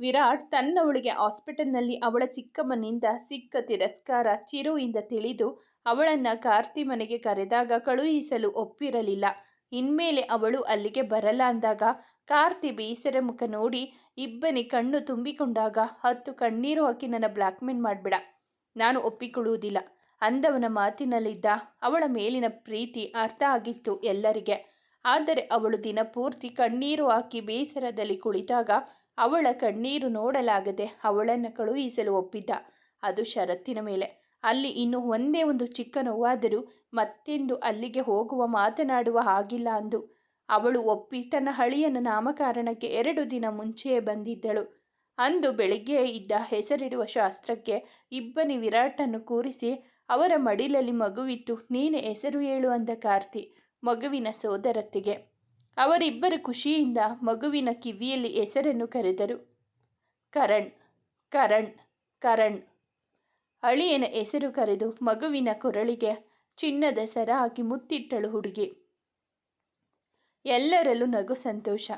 ವಿರಾಟ್ ತನ್ನವಳಿಗೆ ಹಾಸ್ಪಿಟಲ್ನಲ್ಲಿ ಅವಳ ಚಿಕ್ಕಮ್ಮನಿಂದ ಸಿಕ್ಕ ತಿರಸ್ಕಾರ ಚಿರುವಿಂದ ತಿಳಿದು ಅವಳನ್ನು ಕಾರ್ತಿ ಮನೆಗೆ ಕರೆದಾಗ ಕಳುಹಿಸಲು ಒಪ್ಪಿರಲಿಲ್ಲ. ಇನ್ಮೇಲೆ ಅವಳು ಅಲ್ಲಿಗೆ ಬರಲ್ಲ ಅಂದಾಗ ಕಾರ್ತಿ ಬೇಸರ ಮುಖ ನೋಡಿ ಇಬ್ಬನಿ ಕಣ್ಣು ತುಂಬಿಕೊಂಡಾಗ ಹತ್ತು ಕಣ್ಣೀರು ಹಾಕಿ ನನ್ನ ಬ್ಲ್ಯಾಕ್ಮೇಲ್ ಮಾಡಬೇಡ. ನಾನು ಒಪ್ಪಿಕೊಳ್ಳುವುದಿಲ್ಲ. ಅಂದವನ ಮಾತಿನಲ್ಲಿದ್ದ ಅವಳ ಮೇಲಿನ ಪ್ರೀತಿ ಅರ್ಥ ಆಗಿತ್ತು ಎಲ್ಲರಿಗೆ. ಆದರೆ ಅವಳು ದಿನಪೂರ್ತಿ ಕಣ್ಣೀರು ಹಾಕಿ ಬೇಸರದಲ್ಲಿ ಕುಳಿತಾಗ ಅವಳ ಕಣ್ಣೀರು ನೋಡಲಾಗದೆ ಅವಳನ್ನು ಕಳುಹಿಸಲು ಒಪ್ಪಿದ್ದ. ಅದು ಷರತ್ತಿನ ಮೇಲೆ. ಅಲ್ಲಿ ಇನ್ನು ಒಂದೇ ಒಂದು ಚಿಕ್ಕ ನೋವಾದರೂ ಮತ್ತೆಂದು ಅಲ್ಲಿಗೆ ಹೋಗುವ ಮಾತನಾಡುವ ಹಾಗಿಲ್ಲ ಅಂದು. ಅವಳು ಒಪ್ಪಿ ತನ್ನ ಹಳಿಯನ ನಾಮಕರಣಕ್ಕೆ ಎರಡು ದಿನ ಮುಂಚೆಯೇ ಬಂದಿದ್ದಳು. ಅಂದು ಬೆಳಿಗ್ಗೆ ಇದ್ದ ಹೆಸರಿಡುವ ಶಾಸ್ತ್ರಕ್ಕೆ ಇಬ್ಬನಿ ವಿರಾಟನ್ನು ಕೂರಿಸಿ ಅವರ ಮಡಿಲಲ್ಲಿ ಮಗುವಿಟ್ಟು, ನೀನೆ ಹೆಸರು ಹೇಳು ಅಂದ ಕಾರ್ತಿ ಮಗುವಿನ ಸೋದರತ್ತಿಗೆ. ಅವರಿಬ್ಬರು ಖುಷಿಯಿಂದ ಮಗುವಿನ ಕಿವಿಯಲ್ಲಿ ಹೆಸರನ್ನು ಕರೆದರು. ಕರಣ್ ಕರಣ್ ಕರಣ್. ಅಳಿಯನ ಹೆಸರು ಕರೆದು ಮಗುವಿನ ಕೊರಳಿಗೆ ಚಿನ್ನದ ಸರ ಹಾಕಿ ಮುತ್ತಿಟ್ಟಳು ಹುಡುಗಿ. ಎಲ್ಲರಲ್ಲೂ ನಗು ಸಂತೋಷ.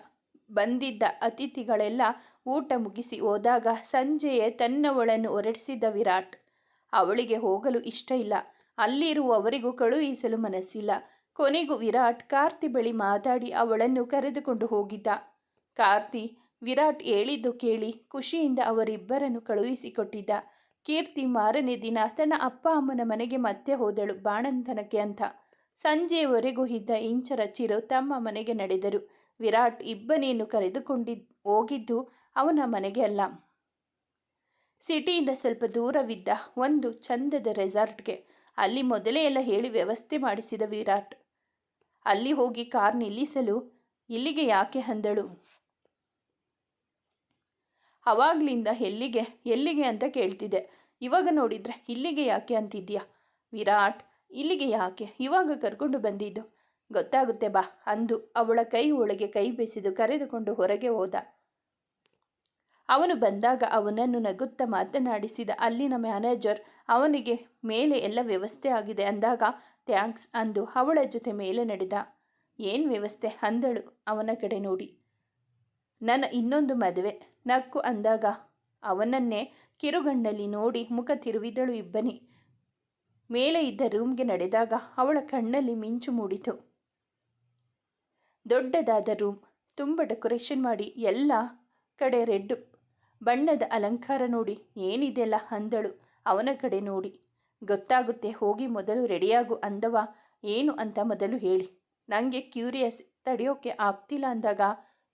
ಬಂದಿದ್ದ ಅತಿಥಿಗಳೆಲ್ಲ ಊಟ ಮುಗಿಸಿ ಹೋದಾಗ ಸಂಜೆಯೇ ತನ್ನವಳನ್ನು ಹೊರಡಿಸಿದ ವಿರಾಟ್. ಅವಳಿಗೆ ಹೋಗಲು ಇಷ್ಟ ಇಲ್ಲ. ಅಲ್ಲಿರುವವರಿಗೂ ಕಳುಹಿಸಲು ಮನಸ್ಸಿಲ್ಲ. ಕೊನೆಗೂ ವಿರಾಟ್ ಕಾರ್ತಿ ಬಳಿ ಮಾತಾಡಿ ಅವಳನ್ನು ಕರೆದುಕೊಂಡು ಹೋಗಿದ್ದ. ಕಾರ್ತಿ, ವಿರಾಟ್ ಹೇಳಿದ್ದು ಕೇಳಿ ಖುಷಿಯಿಂದ ಅವರಿಬ್ಬರನ್ನು ಕಳುಹಿಸಿಕೊಟ್ಟಿದ್ದ. ಕೀರ್ತಿ ಮಾರನೇ ದಿನ ತನ್ನ ಅಪ್ಪ ಅಮ್ಮನ ಮನೆಗೆ ಮತ್ತೆ ಹೋದಳು ಬಾಣಂತನಕ್ಕೆ ಅಂತ. ಸಂಜೆಯವರೆಗೂ ಇದ್ದ ಇಂಚರ ಚಿರು ತಮ್ಮ ಮನೆಗೆ ನಡೆದರು. ವಿರಾಟ್ ಇಬ್ಬನಿಯನ್ನು ಕರೆದುಕೊಂಡಿದ್ ಹೋಗಿದ್ದು ಅವನ ಮನೆಗೆ ಅಲ್ಲ. ಸಿಟಿಯಿಂದ ಸ್ವಲ್ಪ ದೂರವಿದ್ದ ಒಂದು ಚಂದದ ರೆಸಾರ್ಟ್ಗೆ. ಅಲ್ಲಿ ಮೊದಲೇ ಎಲ್ಲ ಹೇಳಿ ವ್ಯವಸ್ಥೆ ಮಾಡಿಸಿದ ವಿರಾಟ್. ಅಲ್ಲಿ ಹೋಗಿ ಕಾರ್ ನಿಲ್ಲಿಸಲು ಇಲ್ಲಿಗೆ ಯಾಕೆ ಅಂದಳು? ಅವಾಗ್ಲಿಂದ ಎಲ್ಲಿಗೆ ಎಲ್ಲಿಗೆ ಅಂತ ಕೇಳ್ತಿದ್ದೆ. ಇವಾಗ ನೋಡಿದ್ರೆ ಇಲ್ಲಿಗೆ ಯಾಕೆ ಅಂತಿದ್ಯಾ ವಿರಾಟ್, ಇಲ್ಲಿಗೆ ಯಾಕೆ? ಇವಾಗ ಕರ್ಕೊಂಡು ಬಂದಿದ್ದು? ಗೊತ್ತಾಗುತ್ತೆ ಬಾ ಅಂದು ಅವಳ ಕೈ ಒಳಗೆ ಕೈ ಬೆಸೆದು ಕರೆದುಕೊಂಡು ಹೊರಗೆ ಹೋದ. ಅವನು ಬಂದಾಗ ಅವನನ್ನು ನಗುತ್ತ ಮಾತನಾಡಿಸಿದ ಅಲ್ಲಿನ ಮ್ಯಾನೇಜರ್, ಅವನಿಗೆ ಮೇಲೆ ಎಲ್ಲ ವ್ಯವಸ್ಥೆ ಆಗಿದೆ ಅಂದಾಗ ಥ್ಯಾಂಕ್ಸ್ ಅಂದು ಅವಳ ಜೊತೆ ಮೇಲೆ ನಡೆದ. ಏನು ವ್ಯವಸ್ಥೆ? ಅಂದಳು ಅವನ ಕಡೆ ನೋಡಿ. ನನ್ನ ಇನ್ನೊಂದು ಮದುವೆ, ನಕ್ಕು ಅಂದಾಗ ಅವನನ್ನೇ ಕಿರುಗಣ್ಣಲ್ಲಿ ನೋಡಿ ಮುಖ ತಿರುವಿದಳು ಇಬ್ಬನಿ. ಮೇಲೆ ಇದ್ದ ರೂಮ್ಗೆ ನಡೆದಾಗ ಅವಳ ಕಣ್ಣಲ್ಲಿ ಮಿಂಚು ಮೂಡಿತು. ದೊಡ್ಡದಾದ ರೂಮ್, ತುಂಬ ಡೆಕೋರೇಷನ್ ಮಾಡಿ ಎಲ್ಲ ಕಡೆ ರೆಡ್ ಬಣ್ಣದ ಅಲಂಕಾರ ನೋಡಿ ಏನಿದೆಲ್ಲ ಅಂದಳು. ಅವನ ಕಡೆ ನೋಡಿ. ಗೊತ್ತಾಗುತ್ತೆ, ಹೋಗಿ ಮೊದಲು ರೆಡಿಯಾಗು ಅಂದವ? ಏನು ಅಂತ ಮೊದಲು ಹೇಳಿ. ನನಗೆ ಕ್ಯೂರಿಯಸ್, ತಡೆಯೋಕೆ ಆಗ್ತಿಲ್ಲ ಅಂದಾಗ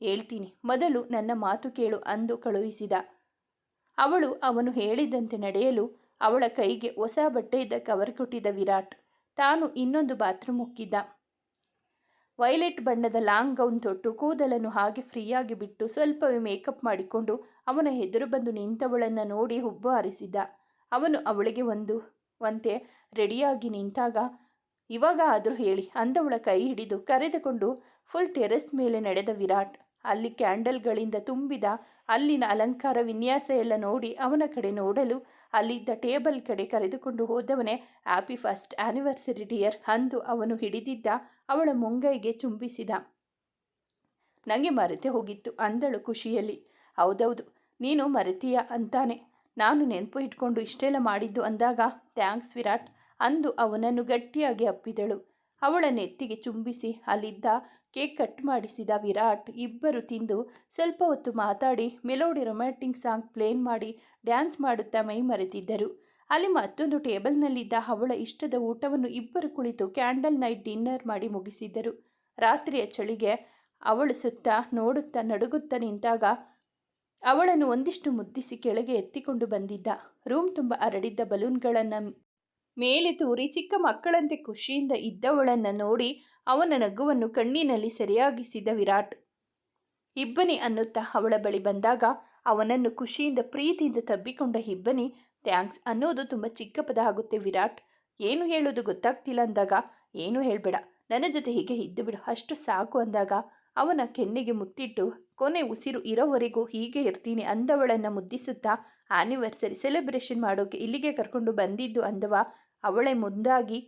ಹೇಳ್ತೀನಿ. ಮೊದಲು ನನ್ನ ಮಾತು ಕೇಳು ಅಂದು ಕಳುಹಿಸಿದ. ಅವಳು ಅವನು ಹೇಳಿದಂತೆ ನಡೆಯಲು ಅವಳ ಕೈಗೆ ಹೊಸ ಬಟ್ಟೆಯಿದ್ದ ಕವರ್ ಕೊಟ್ಟಿದ್ದ ವಿರಾಟ್. ತಾನು ಇನ್ನೊಂದು ಬಾತ್ರೂಮ್ ಹೊಕ್ಕಿದ್ದ ವೈಲೆಟ್ ಬಣ್ಣದ ಲಾಂಗ್ ಗೌನ್ ತೊಟ್ಟು ಕೂದಲನ್ನು ಹಾಗೆ ಫ್ರೀಯಾಗಿ ಬಿಟ್ಟು ಸ್ವಲ್ಪವೇ ಮೇಕಪ್ ಮಾಡಿಕೊಂಡು ಅವನ ಎದುರು ಬಂದು ನಿಂತವಳನ್ನು ನೋಡಿ ಹುಬ್ಬು ಹಾರಿಸಿದ್ದ ಅವನು ಅವಳಿಗೆ ಒಂದು, ಒಂತೆ, ರೆಡಿಯಾಗಿ ನಿಂತಾಗ? ಇವಾಗ ಆದರೂ ಹೇಳಿ ಅಂದವಳ ಕೈ ಹಿಡಿದು ಕರೆದುಕೊಂಡು ಫುಲ್ ಟೆರೆಸ್ ಮೇಲೆ ನಡೆದ ವಿರಾಟ್. ಅಲ್ಲಿ ಕ್ಯಾಂಡಲ್ಗಳಿಂದ ತುಂಬಿದ ಅಲ್ಲಿನ ಅಲಂಕಾರ ವಿನ್ಯಾಸ ಎಲ್ಲ ನೋಡಿ ಅವನ ಕಡೆ ನೋಡಲು ಅಲ್ಲಿದ್ದ ಟೇಬಲ್ ಕಡೆ ಕರೆದುಕೊಂಡು ಹೋದವನೇ ಹ್ಯಾಪಿ ಫಸ್ಟ್ ಆ್ಯನಿವರ್ಸರಿ ಡಿಯರ್ ಅಂದು ಅವನು ಹಿಡಿದಿದ್ದ ಅವಳ ಮುಂಗೈಗೆ ಚುಂಬಿಸಿದ. ನನಗೆ ಮರೆತೆ ಹೋಗಿತ್ತು ಅಂದಳು ಖುಷಿಯಲ್ಲಿ. ಹೌದೌದು, ನೀನು ಮರೆತೀಯ ಅಂತಾನೆ. ನಾನು ನೆನಪು ಇಟ್ಕೊಂಡು ಇಷ್ಟೆಲ್ಲ ಮಾಡಿದ್ದು ಅಂದಾಗ, ಥ್ಯಾಂಕ್ಸ್ ವಿರಾಟ್ ಅಂದು ಅವನನ್ನು ಗಟ್ಟಿಯಾಗಿ ಅಪ್ಪಿದಳು. ಅವಳ ನೆತ್ತಿಗೆ ಚುಂಬಿಸಿ ಅಲ್ಲಿದ್ದ ಕೇಕ್ ಕಟ್ ಮಾಡಿಸಿದ ವಿರಾಟ್ ಇಬ್ಬರು ತಿಂದು ಸ್ವಲ್ಪ ಹೊತ್ತು ಮಾತಾಡಿ ಮೆಲೋಡಿ ರೊಮ್ಯಾಂಟಿಕ್ ಸಾಂಗ್ ಪ್ಲೇನ್ ಮಾಡಿ ಡ್ಯಾನ್ಸ್ ಮಾಡುತ್ತಾ ಮೈ ಮರೆತಿದ್ದರು. ಅಲ್ಲಿ ಮತ್ತೊಂದು ಟೇಬಲ್ನಲ್ಲಿದ್ದ ಅವಳ ಇಷ್ಟದ ಊಟವನ್ನು ಇಬ್ಬರು ಕುಳಿತು ಕ್ಯಾಂಡಲ್ ನೈಟ್ ಡಿನ್ನರ್ ಮಾಡಿ ಮುಗಿಸಿದ್ದರು ರಾತ್ರಿಯ ಚಳಿಗೆ ಅವಳು ಸುತ್ತ ನೋಡುತ್ತಾ ನಡುಗುತ್ತಾ ನಿಂತಾಗ ಅವಳನ್ನು ಒಂದಿಷ್ಟು ಮುದ್ದಿಸಿ ಕೆಳಗೆ ಎತ್ತಿಕೊಂಡು ಬಂದಿದ್ದ. ರೂಮ್ ತುಂಬ ಹರಡಿದ್ದ ಬಲೂನ್ಗಳನ್ನು ಮೇಲೆ ತೂರಿ ಚಿಕ್ಕ ಮಕ್ಕಳಂತೆ ಖುಷಿಯಿಂದ ಇದ್ದವಳನ್ನು ನೋಡಿ ಅವನ ನಗುವನ್ನು ಕಣ್ಣಿನಲ್ಲಿ ಸರಿಯಾಗಿಸಿದ ವಿರಾಟ್. ಇಬ್ಬನಿ ಅನ್ನುತ್ತಾ ಅವಳ ಬಳಿ ಬಂದಾಗ ಅವನನ್ನು ಖುಷಿಯಿಂದ ಪ್ರೀತಿಯಿಂದ ತಬ್ಬಿಕೊಂಡ ಇಬ್ಬನಿ, ಥ್ಯಾಂಕ್ಸ್ ಅನ್ನೋದು ತುಂಬ ಚಿಕ್ಕ ಪದ ಆಗುತ್ತೆ ವಿರಾಟ್. ಏನು ಹೇಳೋದು ಗೊತ್ತಾಗ್ತಿಲ್ಲ ಅಂದಾಗ, ಏನು ಹೇಳಬೇಡ, ನನ್ನ ಜೊತೆ ಹೀಗೆ ಇದ್ದು ಬಿಡು, ಅಷ್ಟು ಸಾಕು ಅಂದಾಗ ಅವನ ಕೆನ್ನೆಗೆ ಮುತ್ತಿಟ್ಟು, ಕೊನೆ ಉಸಿರು ಇರೋವರೆಗೂ ಹೀಗೆ ಇರ್ತೀನಿ ಅಂದವಳನ್ನು ಮುದ್ದಿಸುತ್ತಾ ಆ್ಯನಿವರ್ಸರಿ ಸೆಲೆಬ್ರೇಷನ್ ಮಾಡೋಕೆ ಇಲ್ಲಿಗೆ ಕರ್ಕೊಂಡು ಬಂದಿದ್ದು ಅಂದವ ಅವಳೇ ಮುಂದಾಗಿ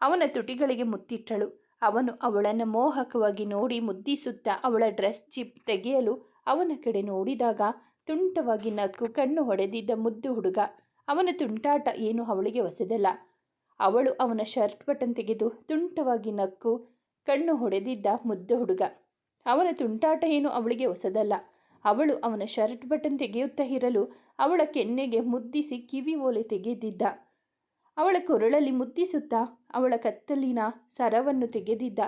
ಅವನ ತುಟಿಗಳಿಗೆ ಮುತ್ತಿಟ್ಟಳು. ಅವನು ಅವಳನ್ನು ಮೋಹಕವಾಗಿ ನೋಡಿ ಮುದ್ದಿಸುತ್ತಾ ಅವಳ ಡ್ರೆಸ್ ಚಿಪ್ ತೆಗೆಯಲು ಅವನ ಕಡೆ ನೋಡಿದಾಗ ತುಂಟವಾಗಿ ನಕ್ಕು ಕಣ್ಣು ಹೊಡೆದಿದ್ದ ಮುದ್ದು ಹುಡುಗ. ಅವನ ತುಂಟಾಟ ಏನು ಅವಳಿಗೆ ಹೊಸದಲ್ಲ. ಅವಳು ಅವನ ಶರ್ಟ್ ಬಟನ್ ತೆಗೆದು ತುಂಟವಾಗಿ ನಕ್ಕು ಕಣ್ಣು ಹೊಡೆದಿದ್ದ ಮುದ್ದು ಹುಡುಗ. ಅವನ ತುಂಟಾಟ ಏನು ಅವಳಿಗೆ ಹೊಸದಲ್ಲ. ಅವಳು ಅವನ ಶರ್ಟ್ ಬಟನ್ ತೆಗೆಯುತ್ತಾ ಇರಲು ಅವಳ ಕೆನ್ನೆಗೆ ಮುದ್ದಿಸಿ ಕಿವಿ ಓಲೆ ತೆಗೆದಿದ್ದ. ಅವಳ ಕೊರಳಲ್ಲಿ ಮುತ್ತಿಸುತ್ತಾ ಅವಳ ಕತ್ತಲಿನ ಸರವನ್ನು ತೆಗೆದಿದ್ದ.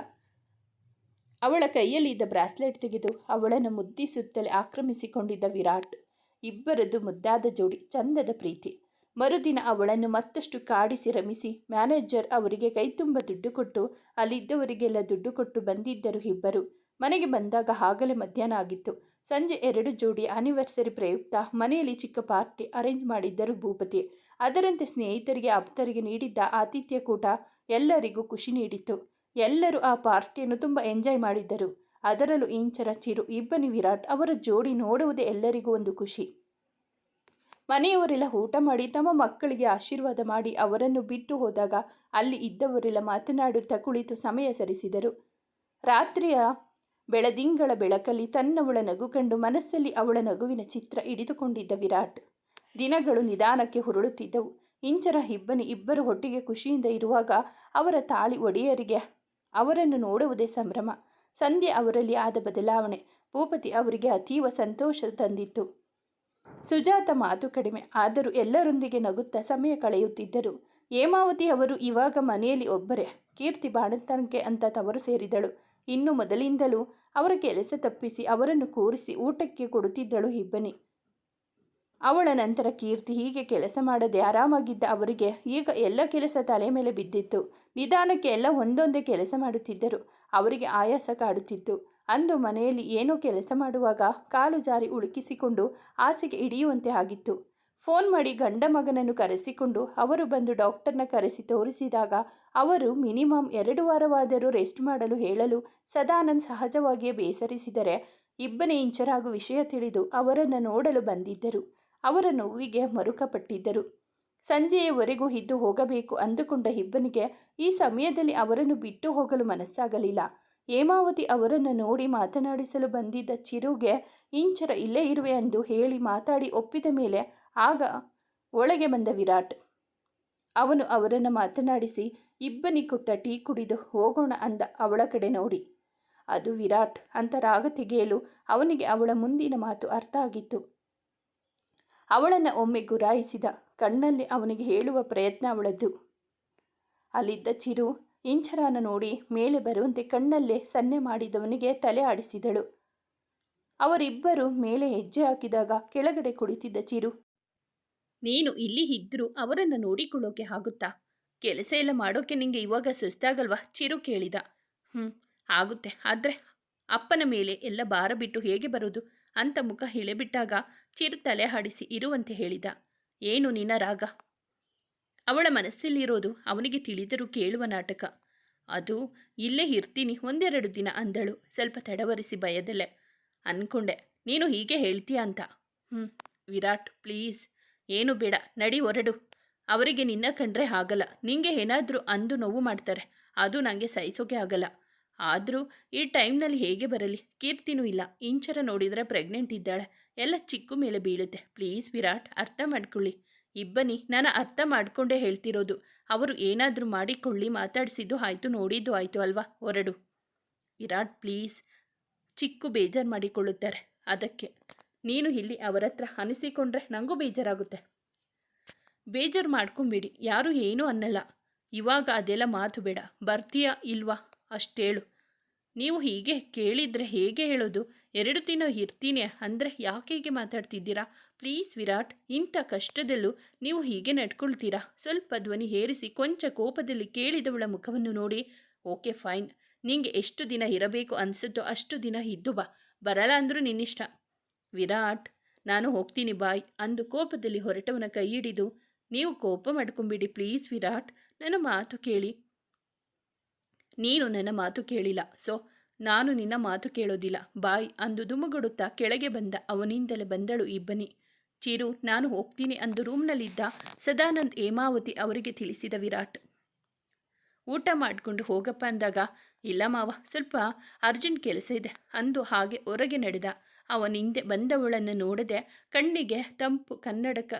ಅವಳ ಕೈಯಲ್ಲಿದ್ದ ಬ್ರಾಸ್ಲೆಟ್ ತೆಗೆದು ಅವಳನ್ನು ಮುದ್ದಿಸುತ್ತಲೇ ಆಕ್ರಮಿಸಿಕೊಂಡಿದ್ದ ವಿರಾಟ್. ಇಬ್ಬರದ್ದು ಮುದ್ದಾದ ಜೋಡಿ, ಚಂದದ ಪ್ರೀತಿ. ಮರುದಿನ ಅವಳನ್ನು ಮತ್ತಷ್ಟು ಕಾಡಿಸಿ ರಮಿಸಿ ಮ್ಯಾನೇಜರ್ ಅವರಿಗೆ ಕೈತುಂಬ ದುಡ್ಡು ಕೊಟ್ಟು, ಅಲ್ಲಿದ್ದವರಿಗೆಲ್ಲ ದುಡ್ಡು ಕೊಟ್ಟು ಬಂದಿದ್ದರು ಇಬ್ಬರು. ಮನೆಗೆ ಬಂದಾಗ ಆಗಲೇ ಮಧ್ಯಾಹ್ನ ಆಗಿತ್ತು. ಸಂಜೆ ಎರಡು ಜೋಡಿ ಆನಿವರ್ಸರಿ ಪ್ರಯುಕ್ತ ಮನೆಯಲ್ಲಿ ಚಿಕ್ಕ ಪಾರ್ಟಿ ಅರೇಂಜ್ ಮಾಡಿದ್ದರು ಭೂಪತಿ. ಅದರಂತೆ ಸ್ನೇಹಿತರಿಗೆ, ಆಪ್ತರಿಗೆ ನೀಡಿದ್ದ ಆತಿಥ್ಯ ಕೂಟ ಎಲ್ಲರಿಗೂ ಖುಷಿ ನೀಡಿತು. ಎಲ್ಲರೂ ಆ ಪಾರ್ಟಿಯನ್ನು ತುಂಬ ಎಂಜಾಯ್ ಮಾಡಿದ್ದರು. ಅದರಲ್ಲೂ ಇಂಚರ ಚಿರು ಇಬ್ಬನಿ ವಿರಾಟ್ ಅವರ ಜೋಡಿ ನೋಡುವುದೇ ಎಲ್ಲರಿಗೂ ಒಂದು ಖುಷಿ. ಮನೆಯವರೆಲ್ಲ ಊಟ ಮಾಡಿ ತಮ್ಮ ಮಕ್ಕಳಿಗೆ ಆಶೀರ್ವಾದ ಮಾಡಿ ಅವರನ್ನು ಬಿಟ್ಟು ಹೋದಾಗ ಅಲ್ಲಿ ಇದ್ದವರೆಲ್ಲ ಮಾತನಾಡುತ್ತಾ ಕುಳಿತು ಸಮಯ ಸರಿಸಿದರು. ರಾತ್ರಿಯ ಬೆಳದಿಂಗಳ ಬೆಳಕಲ್ಲಿ ತನ್ನವಳ ನಗು ಕಂಡು ಮನಸ್ಸಲ್ಲಿ ಅವಳ ನಗುವಿನ ಚಿತ್ರ ಹಿಡಿದುಕೊಂಡಿದ್ದ ವಿರಾಟ್. ದಿನಗಳು ನಿಧಾನಕ್ಕೆ ಹುರುಳುತ್ತಿದ್ದವು. ಇಂಚರ ಇಬ್ಬನಿ ಇಬ್ಬರು ಒಟ್ಟಿಗೆ ಖುಷಿಯಿಂದ ಇರುವಾಗ ಅವರ ತಾಳಿ ಒಡೆಯರಿಗೆ ಅವರನ್ನು ನೋಡುವುದೇ ಸಂಭ್ರಮ. ಸಂಧ್ಯೆ ಅವರಲ್ಲಿ ಆದ ಬದಲಾವಣೆ. ಭೂಪತಿ ಅವರಿಗೆ ಅತೀವ ಸಂತೋಷ ತಂದಿತ್ತು. ಸುಜಾತ ಮಾತು ಕಡಿಮೆ. ಆದರೂ ಎಲ್ಲರೊಂದಿಗೆ ನಗುತ್ತಾ ಸಮಯ ಕಳೆಯುತ್ತಿದ್ದರು. ಹೇಮಾವತಿ ಅವರು ಇವಾಗ ಮನೆಯಲ್ಲಿ ಒಬ್ಬರೇ. ಕೀರ್ತಿ ಬಾಣತನಕ್ಕೆ ಅಂತ ತವರು ಸೇರಿದಳು. ಇನ್ನು ಮೊದಲಿಂದಲೂ ಅವರ ಕೆಲಸ ತಪ್ಪಿಸಿ ಅವರನ್ನು ಕೂರಿಸಿ ಊಟಕ್ಕೆ ಕೊಡುತ್ತಿದ್ದಳು ಇಬ್ಬನಿ ಅವಳ ನಂತರ ಕೀರ್ತಿ ಹೀಗೆ ಕೆಲಸ ಮಾಡದೆ ಆರಾಮಾಗಿದ್ದ ಅವರಿಗೆ ಈಗ ಎಲ್ಲ ಕೆಲಸ ತಲೆ ಮೇಲೆ ಬಿದ್ದಿತ್ತು. ನಿಧಾನಕ್ಕೆ ಎಲ್ಲ ಒಂದೊಂದೇ ಕೆಲಸ ಮಾಡುತ್ತಿದ್ದರು. ಅವರಿಗೆ ಆಯಾಸ ಕಾಡುತ್ತಿತ್ತು. ಅಂದು ಮನೆಯಲ್ಲಿ ಏನೋ ಕೆಲಸ ಮಾಡುವಾಗ ಕಾಲು ಜಾರಿ ಉಳುಕಿಸಿಕೊಂಡು ಆಸೆಗೆ ಹಿಡಿಯುವಂತೆ ಆಗಿತ್ತು. ಫೋನ್ ಮಾಡಿ ಗಂಡ ಮಗನನ್ನು ಕರೆಸಿಕೊಂಡು ಅವರು ಬಂದು ಡಾಕ್ಟರ್ನ ಕರೆಸಿ ತೋರಿಸಿದಾಗ ಅವರು ಮಿನಿಮಮ್ ಎರಡು ವಾರವಾದರೂ ರೆಸ್ಟ್ ಮಾಡಲು ಹೇಳಲು ಸದಾನಂದ್ ಸಹಜವಾಗಿಯೇ ಬೇಸರಿಸಿದರೆ ಇಬ್ಬನೇ ಇಂಚರಾಗುವ ವಿಷಯ ತಿಳಿದು ಅವರನ್ನು ನೋಡಲು ಬಂದಿದ್ದರು. ಅವರ ನೋವಿಗೆ ಮರುಕಪಟ್ಟಿದ್ದರು. ಸಂಜೆಯವರೆಗೂ ಇದ್ದು ಹೋಗಬೇಕು ಅಂದುಕೊಂಡ ಇಬ್ಬನಿಗೆ ಈ ಸಮಯದಲ್ಲಿ ಅವರನ್ನು ಬಿಟ್ಟು ಹೋಗಲು ಮನಸ್ಸಾಗಲಿಲ್ಲ. ಹೇಮಾವತಿ ಅವರನ್ನು ನೋಡಿ ಮಾತನಾಡಿಸಲು ಬಂದಿದ್ದ ಚಿರುಗೆ, ಇಂಚರ ಇಲ್ಲೇ ಇರುವೆ ಎಂದು ಹೇಳಿ ಮಾತಾಡಿ ಒಪ್ಪಿದ ಮೇಲೆ ಆಗ ಒಳಗೆ ಬಂದ ವಿರಾಟ್, ಅವನು ಅವರನ್ನು ಮಾತನಾಡಿಸಿ ಇಬ್ಬನಿ ಕೊಟ್ಟ ಟೀ ಕುಡಿದು ಹೋಗೋಣ ಅಂದ ಅವಳ ಕಡೆ ನೋಡಿ. ಅದು ವಿರಾಟ್, ಅಂತ ರಾಗ ತೆಗೆಯಲು ಅವನಿಗೆ ಅವಳ ಮುಂದಿನ ಮಾತು ಅರ್ಥ ಆಗಿತ್ತು. ಅವಳನ್ನು ಒಮ್ಮೆ ಗುರಾಯಿಸಿದ. ಕಣ್ಣಲ್ಲಿ ಅವನಿಗೆ ಹೇಳುವ ಪ್ರಯತ್ನ ಅವಳದ್ದು. ಅಲ್ಲಿದ್ದ ಚಿರು, ಇಂಚರಾನ ನೋಡಿ ಮೇಲೆ ಬರುವಂತೆ ಕಣ್ಣಲ್ಲೇ ಸನ್ನೆ ಮಾಡಿದವನಿಗೆ ತಲೆ ಆಡಿಸಿದಳು. ಅವರಿಬ್ಬರು ಮೇಲೆ ಹೆಜ್ಜೆ ಹಾಕಿದಾಗ ಕೆಳಗಡೆ ಕುಳಿತಿದ್ದ ಚಿರು, ನೀನು ಇಲ್ಲಿ ಇದ್ದರೂ ಅವರನ್ನು ನೋಡಿಕೊಳ್ಳೋಕೆ ಆಗುತ್ತಾ? ಕೆಲಸ ಎಲ್ಲ ಮಾಡೋಕೆ ನಿಂಗೆ ಇವಾಗ ಸುಸ್ತಾಗಲ್ವಾ? ಚಿರು ಕೇಳಿದ. ಹ್ಞೂ ಆಗುತ್ತೆ. ಆದರೆ ಅಪ್ಪನ ಮೇಲೆ ಎಲ್ಲ ಭಾರ ಬಿಟ್ಟು ಹೇಗೆ ಬರೋದು? ಅಂತ ಮುಖ ಹಿಳೆಬಿಟ್ಟಾಗ ಚಿರು ತಲೆ ಹಾಡಿಸಿ ಇರುವಂತೆ ಹೇಳಿದ. ಏನು ನಿನ್ನ ರಾಗ? ಅವಳ ಮನಸ್ಸಲ್ಲಿರೋದು ಅವನಿಗೆ ತಿಳಿದರೂ ಕೇಳುವ ನಾಟಕ. ಅದು ಇಲ್ಲೇ ಇರ್ತೀನಿ ಒಂದೆರಡು ದಿನ ಅಂದಳು. ಸ್ವಲ್ಪ ತಡವರಿಸಿ ಭಯದಲ್ಲೇ ಅಂದ್ಕೊಂಡೆ ನೀನು ಹೀಗೆ ಹೇಳ್ತೀಯ ಅಂತ. ಹ್ಞೂ ವಿರಾಟ್, ಪ್ಲೀಸ್. ಏನು ಬೇಡ, ನಡಿ ಹೊರಡು. ಅವರಿಗೆ ನಿನ್ನ ಕಂಡ್ರೆ ಆಗಲ್ಲ. ನಿಂಗೆ ಏನಾದರೂ ಅಂದು ನೋವು ಮಾಡ್ತಾರೆ. ಅದು ನನಗೆ ಸಹಿಸೋಕೆ ಆಗಲ್ಲ. ಆದರೂ ಈ ಟೈಮ್ನಲ್ಲಿ ಹೇಗೆ ಬರಲಿ? ಕೀರ್ತಿನೂ ಇಲ್ಲ. ಇಂಚರ ನೋಡಿದರೆ ಪ್ರೆಗ್ನೆಂಟ್ ಇದ್ದಾಳೆ. ಎಲ್ಲ ಚಿಕ್ಕು ಮೇಲೆ ಬೀಳುತ್ತೆ. ಪ್ಲೀಸ್ ವಿರಾಟ್, ಅರ್ಥ ಮಾಡ್ಕೊಳ್ಳಿ. ಇಬ್ಬನಿ, ನಾನು ಅರ್ಥ ಮಾಡಿಕೊಂಡೇ ಹೇಳ್ತಿರೋದು. ಅವರು ಏನಾದರೂ ಮಾಡಿಕೊಳ್ಳಿ, ಮಾತಾಡಿಸಿದ್ದು ಆಯಿತು, ನೋಡಿದ್ದು ಆಯಿತು ಅಲ್ವಾ? ಹೊರಡು. ವಿರಾಟ್, ಪ್ಲೀಸ್. ಚಿಕ್ಕು ಬೇಜಾರು ಮಾಡಿಕೊಳ್ಳುತ್ತಾರೆ. ಅದಕ್ಕೆ. ನೀನು ಇಲ್ಲಿ ಅವರ ಹತ್ರ ಅನಿಸಿಕೊಂಡ್ರೆ ನನಗೂ ಬೇಜಾರಾಗುತ್ತೆ. ಬೇಜಾರು ಮಾಡ್ಕೊಂಬಿಡಿ. ಯಾರೂ ಏನೂ ಅನ್ನಲ್ಲ. ಇವಾಗ ಅದೆಲ್ಲ ಮಾತು ಬೇಡ. ಬರ್ತೀಯಾ ಇಲ್ವಾ? ಅಷ್ಟೇಳು. ನೀವು ಹೀಗೆ ಕೇಳಿದರೆ ಹೇಗೆ ಹೇಳೋದು? ಎರಡು ದಿನ ಇರ್ತೀನಿ. ಅಂದರೆ ಯಾಕೆ ಹೀಗೆ ಮಾತಾಡ್ತಿದ್ದೀರಾ? ಪ್ಲೀಸ್ ವಿರಾಟ್, ಇಂಥ ಕಷ್ಟದಲ್ಲೂ ನೀವು ಹೀಗೆ ನಡ್ಕೊಳ್ತೀರಾ? ಸ್ವಲ್ಪ ಧ್ವನಿ ಹೇರಿಸಿ ಕೊಂಚ ಕೋಪದಲ್ಲಿ ಕೇಳಿದವಳ ಮುಖವನ್ನು ನೋಡಿ. Okay, fine. ನಿಂಗೆ ಎಷ್ಟು ದಿನ ಇರಬೇಕು ಅನಿಸುತ್ತೋ ಅಷ್ಟು ದಿನ ಇದ್ದು ಬಾ. ಬರಲ್ಲ ಅಂದರೂ ನಿನ್ನಿಷ್ಟ. ವಿರಾಟ್, ನಾನು ಹೋಗ್ತೀನಿ, ಬಾಯ್ ಅಂದು ಕೋಪದಲ್ಲಿ ಹೊರಟವನ ಕೈ ಹಿಡಿದು. ನೀವು ಕೋಪ ಮಾಡ್ಕೊಂಬಿಡಿ ಪ್ಲೀಸ್ ವಿರಾಟ್. ನನ್ನ ಮಾತು ಕೇಳಿ. ನೀನು ನನ್ನ ಮಾತು ಕೇಳಿಲ್ಲ. ಸೊ, ನಾನು ನಿನ್ನ ಮಾತು ಕೇಳೋದಿಲ್ಲ. ಬಾಯ್ ಅಂದು ದುಮುಗುಡುತ್ತಾ ಕೆಳಗೆ ಬಂದ ಅವನಿಂದಲೇ ಬಂದಳು ಇಬ್ಬನಿ ಚಿರು, ನಾನು ಹೋಗ್ತೀನಿ ಅಂದು ರೂಮ್ನಲ್ಲಿದ್ದ ಸದಾನಂದ್ ಹೇಮಾವತಿ ಅವರಿಗೆ ತಿಳಿಸಿದ ವಿರಾಟ್. ಊಟ ಮಾಡಿಕೊಂಡು ಹೋಗಪ್ಪ ಅಂದಾಗ, ಇಲ್ಲ ಮಾವ, ಸ್ವಲ್ಪ ಅರ್ಜೆಂಟ್ ಕೆಲಸ ಇದೆ ಅಂದು ಹಾಗೆ ಹೊರಗೆ ನಡೆದ. ಅವನಿಂದೆ ಬಂದವಳನ್ನು ನೋಡದೆ ಕಣ್ಣಿಗೆ ತಂಪು ಕನ್ನಡಕ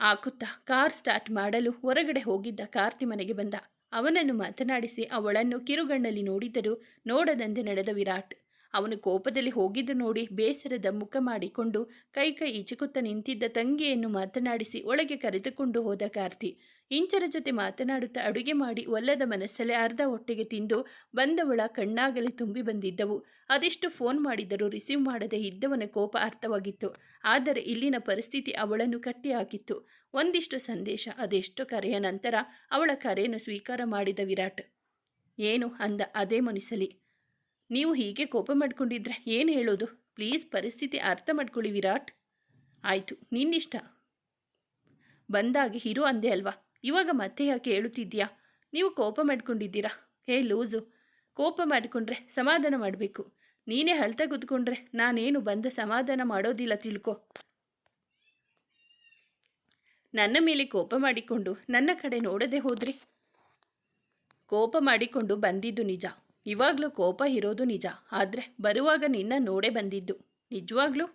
ಹಾಕುತ್ತಾ ಕಾರ್ ಸ್ಟಾರ್ಟ್ ಮಾಡಲು ಹೊರಗಡೆ ಹೋಗಿದ್ದ ಕಾರ್ತಿ ಮನೆಗೆ ಬಂದ. ಅವನನ್ನು ಮಾತನಾಡಿಸಿ ಅವಳನ್ನು ಕಿರುಗಣ್ಣಲ್ಲಿ ನೋಡಿದರೂ ನೋಡದಂತೆ ನಡೆದ ವಿರಾಟ್. ಅವನು ಕೋಪದಲ್ಲಿ ಹೋಗಿದ್ದು ನೋಡಿ ಬೇಸರದ ಮುಖ ಮಾಡಿಕೊಂಡು ಕೈ ಕೈ ಈಚುಕುತ್ತ ನಿಂತಿದ್ದ ತಂಗಿಯನ್ನು ಮಾತನಾಡಿಸಿ ಒಳಗೆ ಕರೆದುಕೊಂಡು ಹೋದ ಕಾರ್ತಿ. ಇಂಚರ ಜೊತೆ ಮಾತನಾಡುತ್ತಾ ಅಡುಗೆ ಮಾಡಿ ಒಲ್ಲದ ಮನಸ್ಸಲ್ಲೇ ಅರ್ಧ ಹೊಟ್ಟೆಗೆ ತಿಂದು ಬಂದವಳ ಕಣ್ಣಾಗಲಿ ತುಂಬಿ ಬಂದಿದ್ದವು. ಅದೆಷ್ಟು ಫೋನ್ ಮಾಡಿದರೂ ರಿಸೀವ್ ಮಾಡದೆ ಇದ್ದವನ ಕೋಪ ಅರ್ಥವಾಗಿತ್ತು. ಆದರೆ ಇಲ್ಲಿನ ಪರಿಸ್ಥಿತಿ ಅವಳನ್ನು ಕಟ್ಟಿಹಾಕಿತ್ತು. ಒಂದಿಷ್ಟು ಸಂದೇಶ, ಅದೆಷ್ಟು ಕರೆಯ ನಂತರ ಅವಳ ಕರೆಯನ್ನು ಸ್ವೀಕಾರ ಮಾಡಿದ ವಿರಾಟ್. ಏನು ಅಂದ ಅದೇ ಮುನಿಸಲಿ ನೀವು ಹೀಗೆ ಕೋಪ ಮಾಡ್ಕೊಂಡಿದ್ರೆ ಏನು ಹೇಳೋದು? ಪ್ಲೀಸ್ ಪರಿಸ್ಥಿತಿ ಅರ್ಥ ಮಾಡ್ಕೊಳ್ಳಿ ವಿರಾಟ್. ಆಯಿತು, ನಿನ್ನಿಷ್ಟ. ಬಂದಾಗಿ ಹಿರು ಅಂದೆ ಅಲ್ವಾ? ಇವಾಗ ಮತ್ತೆ ಯಾಕೆ ಹೇಳುತ್ತಿದ್ದೀಯಾ? ನೀವು ಕೋಪ ಮಾಡ್ಕೊಂಡಿದ್ದೀರಾ? ಹೇ ಲೂಸು, ಕೋಪ ಮಾಡಿಕೊಂಡ್ರೆ ಸಮಾಧಾನ ಮಾಡಬೇಕು. ನೀನೇ ಅಳ್ತಾ ಕುತ್ಕೊಂಡ್ರೆ ನಾನೇನು ಬಂದ ಸಮಾಧಾನ ಮಾಡೋದಿಲ್ಲ ತಿಳ್ಕೊ. ನನ್ನ ಮೇಲೆ ಕೋಪ ಮಾಡಿಕೊಂಡು ನನ್ನ ಕಡೆ ನೋಡದೆ ಹೋದ್ರಿ. ಕೋಪ ಮಾಡಿಕೊಂಡು ಬಂದಿದ್ದು ನಿಜ. ಇವಾಗಲೂ ಕೋಪ ಇರೋದು ನಿಜ. ಆದರೆ ಬರುವಾಗ ನಿನ್ನ ನೋಡೇ ಬಂದಿದ್ದು. ನಿಜವಾಗ್ಲೂ?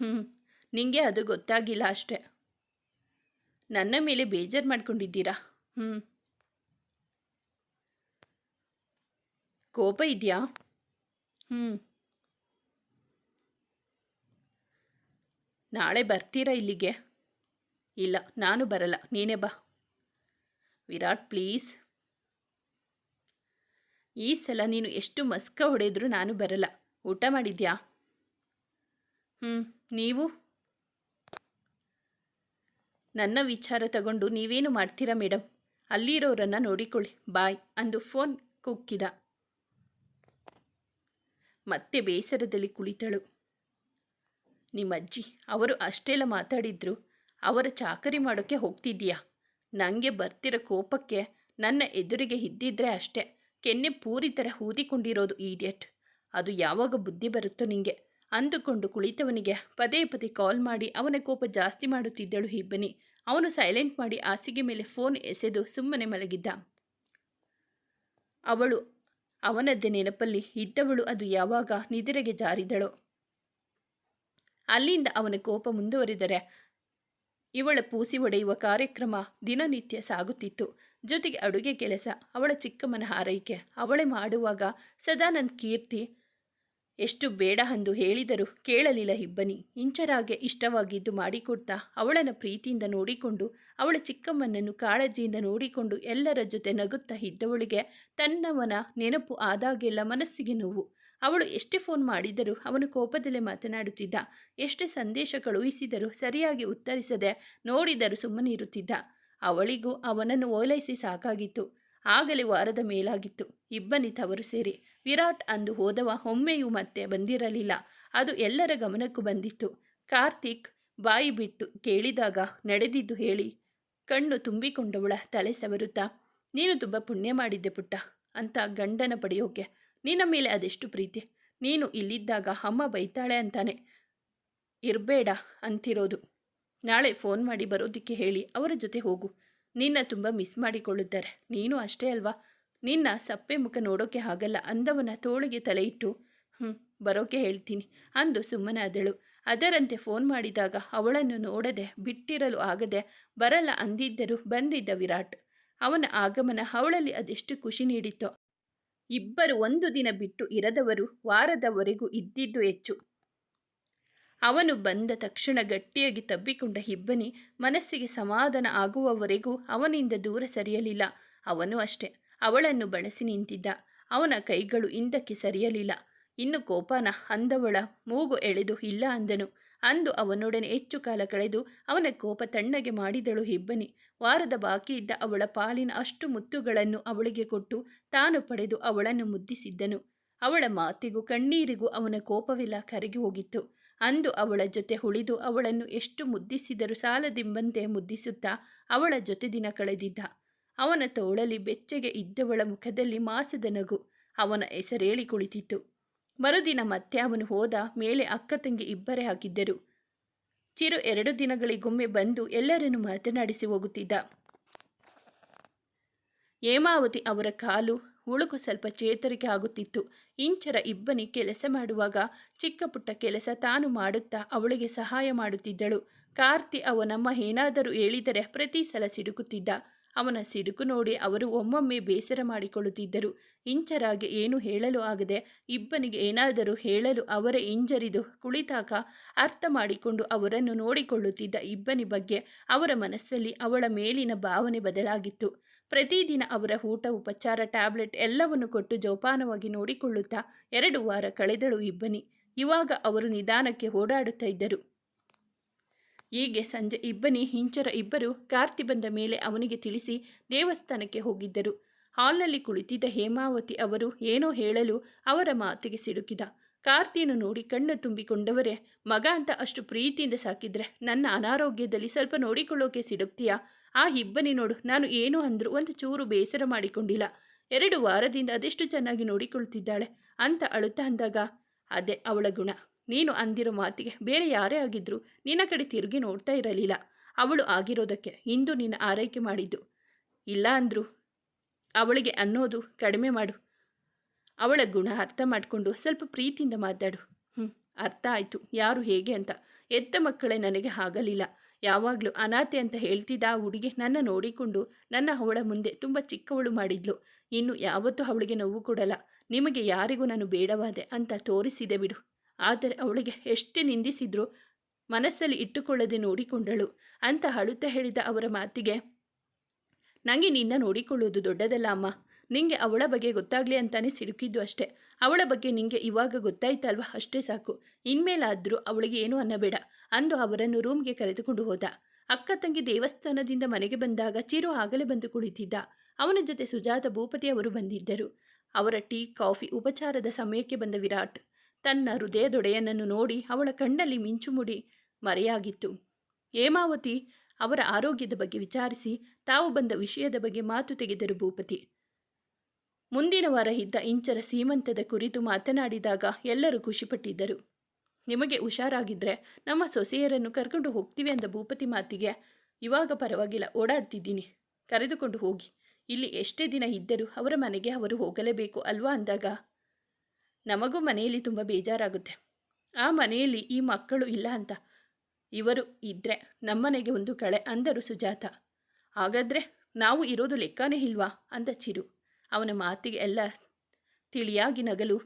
ಹ್ಞೂ ನಿಂಗೆ ಅದು ಗೊತ್ತಾಗಿಲ್ಲ ಅಷ್ಟೆ. ನನ್ನ ಮೇಲೆ ಬೇಜಾರು ಮಾಡ್ಕೊಂಡಿದ್ದೀರಾ? ಹ್ಞೂ ಕೋಪ ಇದೆಯಾ? ಹ್ಞೂ ನಾಳೆ ಬರ್ತೀರಾ ಇಲ್ಲಿಗೆ? ಇಲ್ಲ, ನಾನು ಬರಲ್ಲ. ನೀನೇ ಬಾ. ವಿರಾಟ್, ಪ್ಲೀಸ್. ಈ ಸಲ ನೀನು ಎಷ್ಟು ಮಸ್ಕ ಹೊಡೆದ್ರೂ ನಾನು ಬರಲ್ಲ. ಊಟ ಮಾಡಿದ್ಯಾ? ಹ್ಞೂ ನೀವು? ನನ್ನ ವಿಚಾರ ತಗೊಂಡು ನೀವೇನು ಮಾಡ್ತೀರಾ ಮೇಡಮ್ ಅಲ್ಲಿರೋರನ್ನು ನೋಡಿಕೊಳ್ಳಿ. ಬಾಯ್, ಅಂದು ಫೋನ್ ಕುಕ್ಕಿದ. ಮತ್ತೆ ಬೇಸರದಲ್ಲಿ ಕುಳಿತಳು. ನಿಮ್ಮಜ್ಜಿ, ಅವರು ಅಷ್ಟೆಲ್ಲ ಮಾತಾಡಿದ್ರು. ಅವರ ಚಾಕರಿ ಮಾಡೋಕ್ಕೆ ಹೋಗ್ತಿದ್ದೀಯಾ? ನನಗೆ ಬರ್ತಿರೋ ಕೋಪಕ್ಕೆ ನನ್ನ ಎದುರಿಗೆ ಇದ್ದಿದ್ರೆ ಅಷ್ಟೇ. ಕೆನ್ನೆ ಪೂರಿ ಥರ ಊದಿಕೊಂಡಿರೋದು ಈಡಿಯಟ್. ಅದು ಯಾವಾಗ ಬುದ್ಧಿ ಬರುತ್ತೋ ನಿಂಗೆ. ಅಂದುಕೊಂಡು ಕುಳಿತವನಿಗೆ ಪದೇ ಪದೇ ಕಾಲ್ ಮಾಡಿ ಅವನ ಕೋಪ ಜಾಸ್ತಿ ಮಾಡುತ್ತಿದ್ದಳು ಹಿಬ್ಬನಿ ಅವನು ಸೈಲೆಂಟ್ ಮಾಡಿ ಹಾಸಿಗೆ ಮೇಲೆ ಫೋನ್ ಎಸೆದು ಸುಮ್ಮನೆ ಮಲಗಿದ್ದ. ಅವಳು ಅವನದ್ದೇ ನೆನಪಲ್ಲಿ ಇದ್ದವಳು, ಅದು ಯಾವಾಗ ನಿದ್ರೆಗೆ ಜಾರಿದಳು. ಅಲ್ಲಿಂದ ಅವನ ಕೋಪ ಮುಂದುವರಿದರೆ ಇವಳ ಪೂಸಿ ಒಡೆಯುವ ಕಾರ್ಯಕ್ರಮ ದಿನನಿತ್ಯ ಸಾಗುತ್ತಿತ್ತು. ಜೊತೆಗೆ ಅಡುಗೆ ಕೆಲಸ, ಅವಳ ಚಿಕ್ಕಮ್ಮನ ಹಾರೈಕೆ, ಅವಳೆ ಮಾಡುವಾಗ ಸದಾನಂದ್ ಕೀರ್ತಿ ಎಷ್ಟು ಬೇಡ ಅಂದು ಹೇಳಿದರೂ ಕೇಳಲಿಲ್ಲ ಇಬ್ಬನಿ. ಇಂಚರಾಗೆ ಇಷ್ಟವಾಗಿದ್ದು ಮಾಡಿಕೊಡ್ತಾ ಅವಳನ್ನು ಪ್ರೀತಿಯಿಂದ ನೋಡಿಕೊಂಡು, ಅವಳ ಚಿಕ್ಕಮ್ಮನನ್ನು ಕಾಳಜಿಯಿಂದ ನೋಡಿಕೊಂಡು ಎಲ್ಲರ ಜೊತೆ ನಗುತ್ತಾ ಇದ್ದವಳಿಗೆ ತನ್ನವನ ನೆನಪು ಆದಾಗೆಲ್ಲ ಮನಸ್ಸಿಗೆ ನೋವು. ಅವಳು ಎಷ್ಟೇ ಫೋನ್ ಮಾಡಿದರೂ ಅವನು ಕೋಪದಲ್ಲೇ ಮಾತನಾಡುತ್ತಿದ್ದ. ಎಷ್ಟೇ ಸಂದೇಶ ಕಳುಹಿಸಿದರೂ ಸರಿಯಾಗಿ ಉತ್ತರಿಸದೆ ನೋಡಿದರೂ ಸುಮ್ಮನಿರುತ್ತಿದ್ದ. ಅವಳಿಗೂ ಅವನನ್ನು ಓಲೈಸಿ ಸಾಕಾಗಿತ್ತು. ಆಗಲೇ ವಾರದ ಮೇಲಾಗಿತ್ತು. ಇಬ್ಬನಿ ತವರು ಸೇರಿ ವಿರಾಟ್ ಅಂದು ಹೋದವ ಒಮ್ಮೆಯೂ ಮತ್ತೆ ಬಂದಿರಲಿಲ್ಲ. ಅದು ಎಲ್ಲರ ಗಮನಕ್ಕೂ ಬಂದಿತ್ತು. ಕಾರ್ತಿಕ್ ಬಾಯಿ ಬಿಟ್ಟು ಕೇಳಿದಾಗ ನಡೆದಿದ್ದು ಹೇಳಿ, ಕಣ್ಣು ತುಂಬಿಕೊಂಡವಳ ತಲೆ ಸವರುತ್ತಾ? ನೀನು ತುಂಬ ಪುಣ್ಯ ಮಾಡಿದ್ದೆ ಪುಟ್ಟ. ಅಂತ ಗಂಡನ ಪಡೆಯೋಕೆ. ನಿನ್ನ ಮೇಲೆ ಅದೆಷ್ಟು ಪ್ರೀತಿ? ನೀನು ಇಲ್ಲಿದ್ದಾಗ ಅಮ್ಮ ಬೈತಾಳೆ ಅಂತಾನೆ. ಇರಬೇಡ ಅಂತಿರೋದು. ನಾಳೆ ಫೋನ್ ಮಾಡಿ ಬರೋದಕ್ಕೆ ಹೇಳಿ, ಅವರ ಜೊತೆ ಹೋಗು. ನಿನ್ನ ತುಂಬ ಮಿಸ್ ಮಾಡಿಕೊಳ್ಳುತ್ತಾರೆ. ನೀನು ಅಷ್ಟೇ ಅಲ್ವಾ? ನಿನ್ನ ಸಪ್ಪೆ ಮುಖ ನೋಡೋಕೆ ಆಗಲ್ಲ ಅಂದವನ ತೋಳಿಗೆ ತಲೆ ಇಟ್ಟು ಹ್ಞೂ ಬರೋಕೆ ಹೇಳ್ತೀನಿ ಅಂದು ಸುಮ್ಮನಾದಳು ಅದರಂತೆ ಫೋನ್ ಮಾಡಿದಾಗ ಅವಳನ್ನು ನೋಡದೆ, ಬಿಟ್ಟಿರಲು ಆಗದೆ, ಬರಲ್ಲ ಅಂದಿದ್ದರೂ ಬಂದಿದ್ದ ವಿರಾಟ್. ಅವನ ಆಗಮನ ಅವಳಲ್ಲಿ ಅದೆಷ್ಟು ಖುಷಿ ನೀಡಿತ್ತೋ. ಇಬ್ಬರು ಒಂದು ದಿನ ಬಿಟ್ಟು ಇರದವರು ವಾರದವರೆಗೂ ಇದ್ದಿದ್ದು ಹೆಚ್ಚು. ಅವನು ಬಂದ ತಕ್ಷಣ ಗಟ್ಟಿಯಾಗಿ ತಬ್ಬಿಕೊಂಡ ಇಬ್ಬನಿ ಮನಸ್ಸಿಗೆ ಸಮಾಧಾನ ಆಗುವವರೆಗೂ ಅವನಿಂದ ದೂರ ಸರಿಯಲಿಲ್ಲ. ಅವನು ಅಷ್ಟೆ, ಅವಳನ್ನು ಬಳಸಿ ನಿಂತಿದ್ದ. ಅವನ ಕೈಗಳು ಹಿಂದಕ್ಕೆ ಸರಿಯಲಿಲ್ಲ. ಇನ್ನು ಕೋಪನ ಅಂದವಳ ಮೂಗು ಎಳೆದು ಇಲ್ಲ ಅಂದನು. ಅಂದು ಅವನೊಡನೆ ಹೆಚ್ಚು ಕಾಲ ಕಳೆದು ಅವನ ಕೋಪ ತಣ್ಣಗೆ ಮಾಡಿದಳು ಇಬ್ಬನಿ ವಾರದ ಬಾಕಿ ಇದ್ದ ಅವಳ ಪಾಲಿನ ಅಷ್ಟು ಮುತ್ತುಗಳನ್ನು ಅವಳಿಗೆ ಕೊಟ್ಟು ತಾನು ಪಡೆದು ಅವಳನ್ನು ಮುದ್ದಿಸಿದ್ದನು. ಅವಳ ಮಾತಿಗೂ ಕಣ್ಣೀರಿಗೂ ಅವನ ಕೋಪವಿಲ್ಲ, ಕರಗಿ ಹೋಗಿತ್ತು. ಅಂದು ಅವಳ ಜೊತೆ ಉಳಿದು ಅವಳನ್ನು ಎಷ್ಟು ಮುದ್ದಿಸಿದರೂ ಸಾಲದೆಂಬಂತೆ ಮುದ್ದಿಸುತ್ತಾ ಅವಳ ಜೊತೆ ದಿನ ಕಳೆದಿದ್ದ. ಅವನ ತೋಳಲಿ ಬೆಚ್ಚಗೆ ಇದ್ದವಳ ಮುಖದಲ್ಲಿ ಮಾಸದ ನಗು. ಅವನ ಹೆಸರೇಳಿ ಕುಳಿತಿತ್ತು. ಮರುದಿನ ಮತ್ತೆ ಅವನು ಹೋದ ಮೇಲೆ ಅಕ್ಕ ತಂಗಿ ಇಬ್ಬರೇ ಹಾಕಿದ್ದರು ಚಿರು ಎರಡು ದಿನಗಳಿಗೊಮ್ಮೆ ಬಂದು ಎಲ್ಲರನ್ನು ಮಾತನಾಡಿಸಿ ಹೋಗುತ್ತಿದ್ದ. ಹೇಮಾವತಿ ಅವರ ಕಾಲು ಉಳುಕು ಸ್ವಲ್ಪ ಚೇತರಿಕೆ ಆಗುತ್ತಿತ್ತು. ಇಂಚರ ಇಬ್ಬನಿ ಕೆಲಸ ಮಾಡುವಾಗ ಚಿಕ್ಕ ಪುಟ್ಟ ಕೆಲಸ ತಾನು ಮಾಡುತ್ತಾ ಅವಳಿಗೆ ಸಹಾಯ ಮಾಡುತ್ತಿದ್ದಳು. ಕಾರ್ತಿ ಅವನಮ್ಮ ಏನಾದರೂ ಹೇಳಿದರೆ ಪ್ರತಿ ಸಲ ಸಿಡುಕುತ್ತಿದ್ದ. ಅವನ ಸಿಡುಕು ನೋಡಿ ಅವರು ಒಮ್ಮೊಮ್ಮೆ ಬೇಸರ ಮಾಡಿಕೊಳ್ಳುತ್ತಿದ್ದರು. ಇಂಚರಾಗೆ ಏನು ಹೇಳಲು ಆಗದೆ ಇಬ್ಬನಿಗೆ ಏನಾದರೂ ಹೇಳಲು ಅವರೇ ಹಿಂಜರಿದು ಕುಳಿತಾಗ ಅರ್ಥ ಮಾಡಿಕೊಂಡು ಅವರನ್ನು ನೋಡಿಕೊಳ್ಳುತ್ತಿದ್ದ ಇಬ್ಬನಿ ಬಗ್ಗೆ ಅವರ ಮನಸ್ಸಲ್ಲಿ ಅವಳ ಮೇಲಿನ ಭಾವನೆ ಬದಲಾಗಿತ್ತು. ಪ್ರತಿದಿನ ಅವರ ಊಟ, ಉಪಚಾರ, ಟ್ಯಾಬ್ಲೆಟ್ ಎಲ್ಲವನ್ನು ಕೊಟ್ಟು ಜೋಪಾನವಾಗಿ ನೋಡಿಕೊಳ್ಳುತ್ತಾ ಎರಡು ವಾರ ಕಳೆದಳು ಇಬ್ಬನಿ. ಇವಾಗ ಅವರು ನಿಧಾನಕ್ಕೆ ಓಡಾಡುತ್ತಾ ಇದ್ದರು. ಹೀಗೆ ಸಂಜೆ ಇಬ್ಬನಿ, ಹಿಂಚರ ಇಬ್ಬರು ಕಾರ್ತಿ ಬಂದ ಮೇಲೆ ಅವನಿಗೆ ತಿಳಿಸಿ ದೇವಸ್ಥಾನಕ್ಕೆ ಹೋಗಿದ್ದರು. ಹಾಲ್ನಲ್ಲಿ ಕುಳಿತಿದ್ದ ಹೇಮಾವತಿ ಅವರು ಏನೋ ಹೇಳಲು ಅವರ ಮಾತಿಗೆ ಸಿಡುಕಿದ ಕಾರ್ತಿಯನ್ನು ನೋಡಿ ಕಣ್ಣು ತುಂಬಿಕೊಂಡವರೇ, ಮಗ ಅಂತ ಅಷ್ಟು ಪ್ರೀತಿಯಿಂದ ಸಾಕಿದ್ರೆ ನನ್ನ ಅನಾರೋಗ್ಯದಲ್ಲಿ ಸ್ವಲ್ಪ ನೋಡಿಕೊಳ್ಳೋಕೆ ಸಿಡುಕ್ತೀಯಾ ಆ ಇಬ್ಬನಿ ನೋಡು, ನಾನು ಏನು ಅಂದ್ರು ಒಂದು ಚೂರು ಬೇಸರ ಮಾಡಿಕೊಂಡಿಲ್ಲ. ಎರಡು ವಾರದಿಂದ ಅದೆಷ್ಟು ಚೆನ್ನಾಗಿ ನೋಡಿಕೊಳ್ತಿದ್ದಾಳೆ ಅಂತ ಅಳುತ್ತ ಅಂದಾಗ, ಅದೇ ಅವಳ ಗುಣ. ನೀನು ಅಂದಿರೋ ಮಾತಿಗೆ ಬೇರೆ ಯಾರೇ ಆಗಿದ್ರು ನಿನ್ನ ಕಡೆ ತಿರುಗಿ ನೋಡ್ತಾ ಇರಲಿಲ್ಲ. ಅವಳು ಆಗಿರೋದಕ್ಕೆ ಇಂದು ನಿನ್ನ ಆರೈಕೆ ಮಾಡಿದ್ದು. ಇಲ್ಲ ಅಂದ್ರು, ಅವಳಿಗೆ ಅನ್ನೋದು ಕಡಿಮೆ ಮಾಡು. ಅವಳ ಗುಣ ಅರ್ಥ ಮಾಡಿಕೊಂಡು ಸ್ವಲ್ಪ ಪ್ರೀತಿಯಿಂದ ಮಾತಾಡು. ಹ್ಞೂ ಅರ್ಥ ಆಯಿತು. ಯಾರು ಹೇಗೆ ಅಂತ. ಎತ್ತ ಮಕ್ಕಳೇ ನನಗೆ ಆಗಲಿಲ್ಲ ಯಾವಾಗಲೂ ಅನಾಥೆ ಅಂತ ಹೇಳ್ತಿದ್ದ ಆ ಹುಡುಗಿ ನನ್ನ ನೋಡಿಕೊಂಡು ನನ್ನ ಅವಳ ಮುಂದೆ ತುಂಬ ಚಿಕ್ಕವಳು ಮಾಡಿದ್ಲು. ಇನ್ನು ಯಾವತ್ತೂ ಅವಳಿಗೆ ನೋವು ಕೊಡಲ್ಲ. ನಿಮಗೆ ಯಾರಿಗೂ ನಾನು ಬೇಡವಾದೆ ಅಂತ ತೋರಿಸಿದೆ ಬಿಡು. ಆದರೆ ಅವಳಿಗೆ ಎಷ್ಟೇ ನಿಂದಿಸಿದ್ರು ಮನಸ್ಸಲ್ಲಿ ಇಟ್ಟುಕೊಳ್ಳದೆ ನೋಡಿಕೊಂಡಳು. ಅಂತ ಅಳುತ್ತಾ ಹೇಳಿದ ಅವರ ಮಾತಿಗೆ ನನಗೆ ನಿನ್ನ ನೋಡಿಕೊಳ್ಳುವುದು ದೊಡ್ಡದಲ್ಲ ಅಮ್ಮ. ನಿಂಗೆ ಅವಳ ಬಗ್ಗೆ ಗೊತ್ತಾಗಲಿ ಅಂತಾನೆ ಸಿಡುಕಿದ್ದು ಅಷ್ಟೇ. ಅವಳ ಬಗ್ಗೆ ನಿಂಗೆ ಇವಾಗ ಗೊತ್ತಾಯ್ತಲ್ವಾ? ಅಷ್ಟೇ ಸಾಕು. ಇನ್ಮೇಲಾದರೂ ಅವಳಿಗೆ ಏನೂ ಅನ್ನಬೇಡ. ಅಂದು ಅವರನ್ನು ರೂಮ್ಗೆ ಕರೆದುಕೊಂಡು ಹೋದ. ಅಕ್ಕ ತಂಗಿ ದೇವಸ್ಥಾನದಿಂದ ಮನೆಗೆ ಬಂದಾಗ ಚಿರು ಆಗಲೇ ಬಂದು ಕುಳಿತಿದ್ದ. ಅವನ ಜೊತೆ ಸುಜಾತ ಭೂಪತಿ ಅವರು ಬಂದಿದ್ದರು. ಅವರ ಟೀ, ಕಾಫಿ ಉಪಚಾರದ ಸಮಯಕ್ಕೆ ಬಂದ ವಿರಾಟ್. ತನ್ನ ಹೃದಯದೊಡೆಯನನ್ನು ನೋಡಿ ಅವಳ ಕಣ್ಣಲ್ಲಿ ಮಿಂಚು ಮುಡಿ ಮರೆಯಾಗಿತ್ತು. ಹೇಮಾವತಿ ಅವರ ಆರೋಗ್ಯದ ಬಗ್ಗೆ ವಿಚಾರಿಸಿ. ತಾವು ಬಂದ ವಿಷಯದ ಬಗ್ಗೆ ಮಾತು ತೆಗೆದರು ಭೂಪತಿ. ಮುಂದಿನ ವಾರ ಇದ್ದ ಇಂಚರ ಸೀಮಂತದ ಕುರಿತು ಮಾತನಾಡಿದಾಗ ಎಲ್ಲರೂ ಖುಷಿಪಟ್ಟಿದ್ದರು. ನಿಮಗೆ ಹುಷಾರಾಗಿದ್ದರೆ ನಮ್ಮ ಸೊಸೆಯರನ್ನು ಕರ್ಕೊಂಡು ಹೋಗ್ತೀವಿ ಅಂದ ಭೂಪತಿ ಮಾತಿಗೆ, ಇವಾಗ ಪರವಾಗಿಲ್ಲ, ಓಡಾಡ್ತಿದ್ದೀನಿ. ಕರೆದುಕೊಂಡು ಹೋಗಿ. ಇಲ್ಲಿ ಎಷ್ಟೇ ದಿನ ಇದ್ದರೂ ಅವರ ಮನೆಗೆ ಅವರು ಹೋಗಲೇಬೇಕು ಅಲ್ವಾ? ಅಂದಾಗ, ನಮಗೂ ಮನೆಯಲ್ಲಿ ತುಂಬ ಬೇಜಾರಾಗುತ್ತೆ. ಆ ಮನೆಯಲ್ಲಿ ಈ ಮಕ್ಕಳು ಇಲ್ಲ ಅಂತ. ಇವರು ಇದ್ದರೆ ನಮ್ಮನೆಗೆ ಒಂದು ಕಳೆ, ಅಂದರು ಸುಜಾತ. ಹಾಗಾದರೆ ನಾವು ಇರೋದು ಲೆಕ್ಕನೇ ಇಲ್ವಾ? ಅಂದ ಚಿರು. ಅವನ ಮಾತಿಗೆ ಎಲ್ಲ ತಿಳಿಯಾಗಿ ನಗಲು.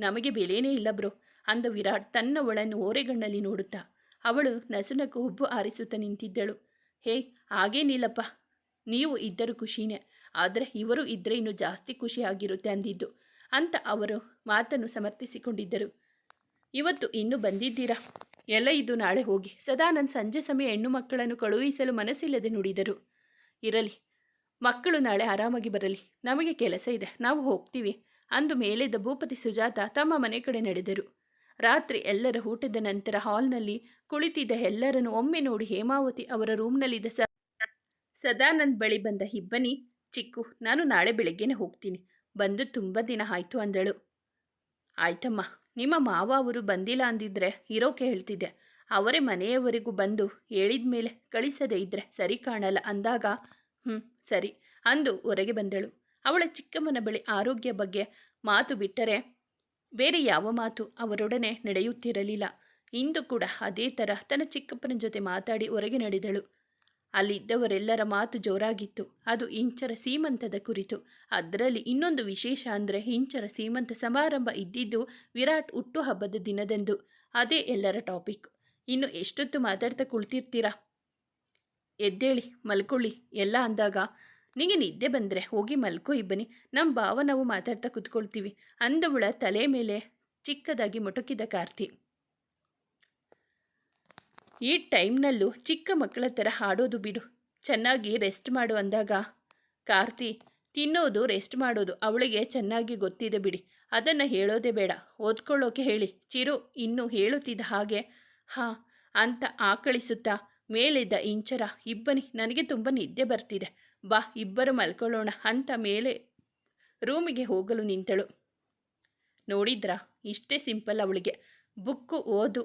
ನಮಗೆ ಬೆಲೆನೇ ಇಲ್ಲ ಬ್ರೋ, ಅಂದ ವಿರಾಟ್ ತನ್ನ ಒಳನ್ನು ಓರೆಗಣ್ಣಲ್ಲಿ ನೋಡುತ್ತಾ. ಅವಳು ನಸುನಕ್ಕು ಹುಬ್ಬು ಆರಿಸುತ್ತಾ ನಿಂತಿದ್ದಳು. ಹೇ, ಹಾಗೇನಿಲ್ಲಪ್ಪ. ನೀವು ಇದ್ದರೂ ಖುಷಿನೇ, ಆದರೆ ಇವರು ಇದ್ದರೆ ಇನ್ನೂ ಜಾಸ್ತಿ ಖುಷಿಯಾಗಿರುತ್ತೆ ಅಂದಿದ್ದು, ಅಂತ ಅವರು ಮಾತನ್ನು ಸಮರ್ಥಿಸಿಕೊಂಡಿದ್ದರು. ಇವತ್ತು ಇನ್ನು ಬಂದಿದ್ದೀರಾ? ಎಲ್ಲ ಇದು ನಾಳೆ ಹೋಗಿ. ಸದಾನಂದ್ ಸಂಜೆ ಸಮಯ ಹೆಣ್ಣು ಮಕ್ಕಳನ್ನು ಕಳುಹಿಸಲು ಮನಸ್ಸಿಲ್ಲದೆ ನುಡಿದರು. ಇರಲಿ ಮಕ್ಕಳು ನಾಳೆ ಆರಾಮಾಗಿ ಬರಲಿ. ನಮಗೆ ಕೆಲಸ ಇದೆ. ನಾವು ಹೋಗ್ತೀವಿ. ಅಂದು ಮೇಲೆದ್ದ ಭೂಪತಿ ಸುಜಾತ ತಮ್ಮ ಮನೆ ಕಡೆ ನಡೆದರು. ರಾತ್ರಿ ಎಲ್ಲರ ಊಟದ ನಂತರ ಹಾಲ್ನಲ್ಲಿ ಕುಳಿತಿದ್ದ ಎಲ್ಲರನ್ನು ಒಮ್ಮೆ ನೋಡಿ ಹೇಮಾವತಿ ಅವರ ರೂಮ್ನಲ್ಲಿದ್ದ ಸ ಸದಾನಂದ್ ಬಳಿ ಬಂದ ಹಿಬ್ಬನಿ, ಚಿಕ್ಕು, ನಾನು ನಾಳೆ ಬೆಳಗ್ಗೆನೆ ಹೋಗ್ತೀನಿ. ಬಂದು ತುಂಬ ದಿನ ಆಯ್ತು ಅಂದಳು. ಆಯ್ತಮ್ಮ, ನಿಮ್ಮ ಮಾವ ಅವರು ಬಂದಿಲ್ಲ ಅಂದಿದ್ರೆ ಇರೋಕೆ ಹೇಳ್ತಿದ್ದೆ. ಅವರೇ ಮನೆಯವರೆಗೂ ಬಂದು ಹೇಳಿದ ಮೇಲೆ ಕಳಿಸದೇ ಇದ್ದರೆ ಸರಿ ಕಾಣಲ್ಲ ಅಂದಾಗ ಹ್ಞೂ ಸರಿ. ಅಂದು ಹೊರಗೆ ಬಂದಳು. ಅವಳ ಚಿಕ್ಕಮ್ಮನ ಬಳಿ ಆರೋಗ್ಯ ಬಗ್ಗೆ ಮಾತು ಬಿಟ್ಟರೆ ಬೇರೆ ಯಾವ ಮಾತು ಅವರೊಡನೆ ನಡೆಯುತ್ತಿರಲಿಲ್ಲ. ಇಂದು ಕೂಡ ಅದೇ ಥರ ತನ್ನ ಚಿಕ್ಕಪ್ಪನ ಜೊತೆ ಮಾತಾಡಿ ಹೊರಗೆ ನಡೆದಳು. ಅಲ್ಲಿದ್ದವರೆಲ್ಲರ ಮಾತು ಜೋರಾಗಿತ್ತು. ಅದು ಇಂಚರ ಸೀಮಂತದ ಕುರಿತು. ಅದರಲ್ಲಿ ಇನ್ನೊಂದು ವಿಶೇಷ ಅಂದರೆ ಇಂಚರ ಸೀಮಂತ ಸಮಾರಂಭ ಇದ್ದಿದ್ದು ವಿರಾಟ್ ಹುಟ್ಟುಹಬ್ಬದ ದಿನದಂದು. ಅದೇ ಎಲ್ಲರ ಟಾಪಿಕ್. ಇನ್ನು ಎಷ್ಟೊತ್ತು ಮಾತಾಡ್ತಾ ಕುಳ್ತಿರ್ತೀರಾ? ಎದ್ದೇಳಿ, ಮಲ್ಕೊಳ್ಳಿ, ಎಲ್ಲ ಅಂದಾಗ, ನಿಂಗೆ ನಿದ್ದೆ ಬಂದರೆ ಹೋಗಿ ಮಲ್ಕೋ ಇಬ್ಬನಿ ನಮ್ಮ ಭಾವ ನಾವು ಮಾತಾಡ್ತಾ ಕುತ್ಕೊಳ್ತೀವಿ, ಅಂದವಳ ತಲೆ ಮೇಲೆ ಚಿಕ್ಕದಾಗಿ ಮೊಟಕಿದ ಕಾರ್ತಿ. ಈ ಟೈಮ್ನಲ್ಲೂ ಚಿಕ್ಕ ಮಕ್ಕಳ ಥರ ಹಾಡೋದು ಬಿಡು, ಚೆನ್ನಾಗಿ ರೆಸ್ಟ್ ಮಾಡು ಅಂದಾಗ, ಕಾರ್ತಿ, ತಿನ್ನೋದು, ರೆಸ್ಟ್ ಮಾಡೋದು ಅವಳಿಗೆ ಚೆನ್ನಾಗಿ ಗೊತ್ತಿದೆ ಬಿಡಿ, ಅದನ್ನು ಹೇಳೋದೇ ಬೇಡ, ಓದ್ಕೊಳ್ಳೋಕೆ ಹೇಳಿ, ಚಿರು, ಇನ್ನೂ ಹೇಳುತ್ತಿದ್ದ ಹಾಗೆ, ಹಾಂ, ಅಂತ ಆಕಳಿಸುತ್ತಾ ಮೇಲಿದ್ದ ಇಂಚರ, ಇಬ್ಬನಿ, ನನಗೆ ತುಂಬ ನಿದ್ದೆ ಬರ್ತಿದೆ. ಬಾ, ಇಬ್ಬರು ಮಲ್ಕೊಳ್ಳೋಣ ಅಂತ ಮೇಲೆ ರೂಮಿಗೆ ಹೋಗಲು ನಿಂತಳು. ನೋಡಿದ್ರಾ? ಇಷ್ಟೇ ಸಿಂಪಲ್ ಅವಳಿಗೆ. ಬುಕ್ಕು ಓದು,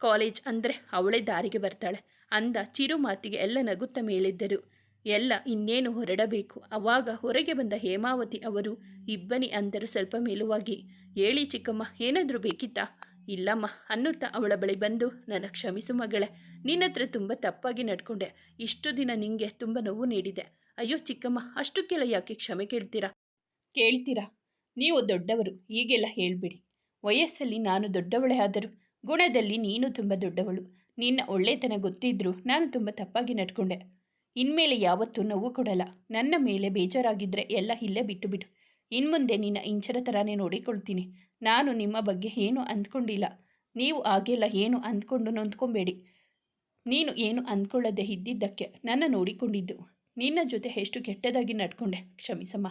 ಕಾಲೇಜ್ ಅಂದರೆ ಅವಳೇ ದಾರಿಗೆ ಬರ್ತಾಳೆ ಅಂದ ಚಿರು ಮಾತಿಗೆ ಎಲ್ಲ ನಗುತ್ತ ಮೇಲಿದ್ದರು. ಎಲ್ಲ, ಇನ್ನೇನು ಹೊರಡಬೇಕು? ಅವಾಗ ಹೊರಗೆ ಬಂದ ಹೇಮಾವತಿ ಅವರು, ಇಬ್ಬನಿ ಅಂದರು ಸ್ವಲ್ಪ ಮೇಲುವಾಗಿ. ಹೇಳಿ ಚಿಕ್ಕಮ್ಮ, ಏನಾದರೂ ಬೇಕಿತ್ತಾ? ಇಲ್ಲಮ್ಮ, ಅನ್ನುತ್ತಾ ಅವಳ ಬಳಿ ಬಂದು, ನನ್ನ ಕ್ಷಮಿಸು ಮಗಳೇ, ನಿನ್ನ ಹತ್ರ ತುಂಬ ತಪ್ಪಾಗಿ ನಡ್ಕೊಂಡೆ. ಇಷ್ಟು ದಿನ ನಿಂಗೆ ತುಂಬ ನೋವು ನೀಡಿದೆ. ಅಯ್ಯೋ ಚಿಕ್ಕಮ್ಮ, ಅಷ್ಟಕ್ಕೆಲ್ಲ ಯಾಕೆ ಕ್ಷಮೆ ಕೇಳ್ತೀರಾ? ಕೇಳ್ತೀರಾ? ನೀವು ದೊಡ್ಡವರು ಈಗೆಲ್ಲ ಹೇಳಬೇಡಿ. ವಯಸ್ಸಲ್ಲಿ ನಾನು ದೊಡ್ಡವಳೇ ಆದರೂ, ಗುಣದಲ್ಲಿ ನೀನು ತುಂಬ ದೊಡ್ಡವಳು. ನಿನ್ನ ಒಳ್ಳೆತನ ಗೊತ್ತಿದ್ರೂ ನಾನು ತುಂಬ ತಪ್ಪಾಗಿ ನಡ್ಕೊಂಡೆ. ಇನ್ಮೇಲೆ ಯಾವತ್ತೂ ನೋವು ಕೊಡಲ್ಲ. ನನ್ನ ಮೇಲೆ ಬೇಜಾರಾಗಿದ್ದರೆ ಎಲ್ಲ ಇಲ್ಲೇ ಬಿಟ್ಟು ಬಿಡು. ಇನ್ಮುಂದೆ ನಿನ್ನ ಇಂಚರ ಥರನೇ ನೋಡಿಕೊಳ್ತೀನಿ. ನಾನು ನಿಮ್ಮ ಬಗ್ಗೆ ಏನು ಅಂದ್ಕೊಂಡಿಲ್ಲ. ನೀವು ಹಾಗೆಲ್ಲ ಏನು ಅಂದ್ಕೊಂಡು ನೊಂದ್ಕೊಬೇಡಿ. ನೀನು ಏನು ಅಂದ್ಕೊಳ್ಳದೆ ಇದ್ದಿದ್ದಕ್ಕೆ ನನ್ನ ನೋಡಿಕೊಂಡಿದ್ದು. ನಿನ್ನ ಜೊತೆ ಎಷ್ಟು ಕೆಟ್ಟದಾಗಿ ನಡ್ಕೊಂಡೆ. ಕ್ಷಮಿಸಮ್ಮ.